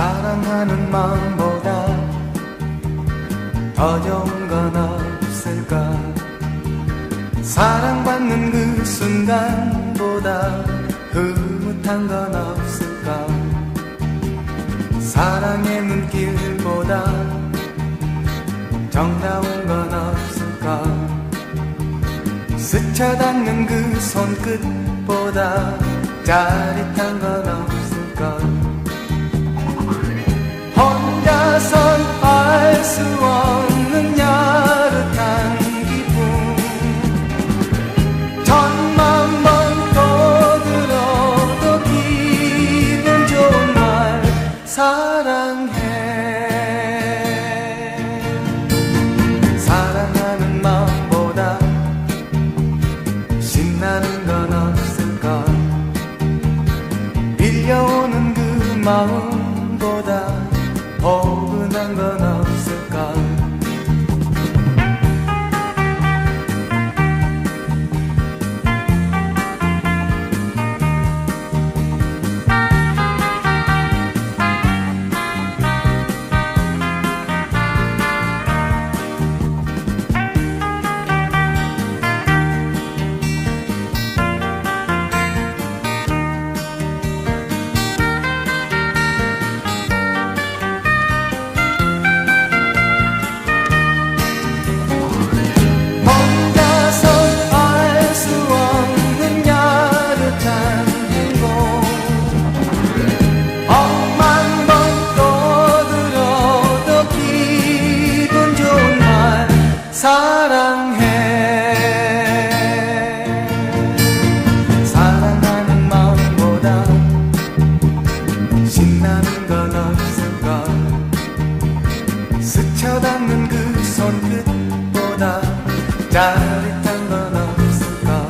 사랑하는 마음보다 더 좋은 건 없을까? 사랑받는 그 순간보다 흐뭇한 건 없을까? 사랑의 눈길보다 정다운 건 없을까? 스쳐 닿는 그 손끝보다 짜릿한 건 없을까 혼자선 알 수 없는 야릇한 기분. 천만 번 떠들어도 기분 좋은 말 사랑해. 사랑하는 마음보다 신나는 건 없을까 밀려오는 그 마음 짜릿한 건 없을까?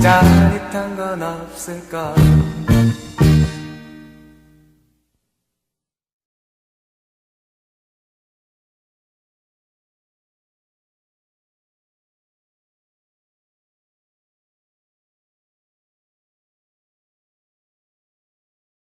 짜릿한 건 없을까